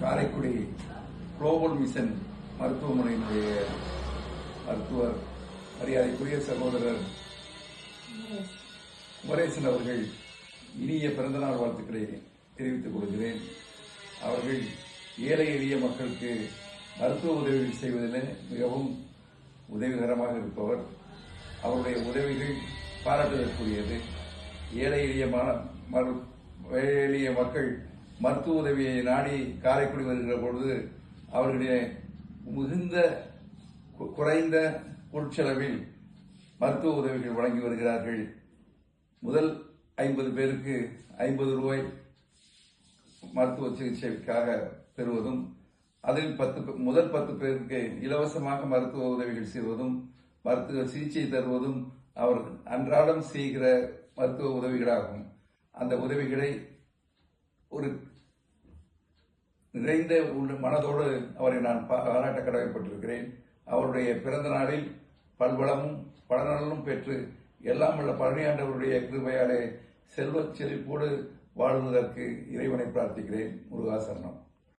Karaikudi global mission மருத்துவமனையினுடைய மருத்துவர் மரியாதைக்குரிய சகோதரர் குமரேசன் அவர்கள் இனிய பிறந்தநாள் வாழ்த்துக்களை தெரிவித்துக் கொள்கிறேன். அவர்கள் ஏழை எளிய மக்களுக்கு மருத்துவ உதவிகள் செய்வதில் மிகவும் உதவிகரமாக இருப்பவர். அவருடைய உதவிகள் பாராட்டுதற்குரியது. ஏழை எளிய மன- மரு- எளிய மக்கள் மருத்துவ உதவியை நாடி காரைக்குடி வருகிற பொழுது அவர்களுடைய மிகுந்த குறைந்த பொருட்செலவில் மருத்துவ உதவிகள் வழங்கி வருகிறார்கள். முதல் ஐம்பது பேருக்கு ஐம்பது ரூபாய் மருத்துவ சிகிச்சைக்காக பெறுவதும் அதில் பத்து முதல் பத்து பேருக்கு இலவசமாக மருத்துவ உதவிகள் செய்வதும் மருத்துவ சிகிச்சை தருவதும் அவர் அன்றாடம் செய்கிற மருத்துவ உதவிகளாகும். அந்த உதவிகளை ஒரு நிறைந்த உள்ள மனதோடு அவரை நான் பாராட்ட கடமைப்பட்டிருக்கிறேன். அவருடைய பிறந்த நாளில் பல்வளமும் பலநலனும் பெற்று எல்லாம் உள்ள பழனியாண்டவருடைய கிருபையாலே செல்வச் செழிப்போடு வாழ்வதற்கு இறைவனை பிரார்த்திக்கிறேன். முருகாசரணம்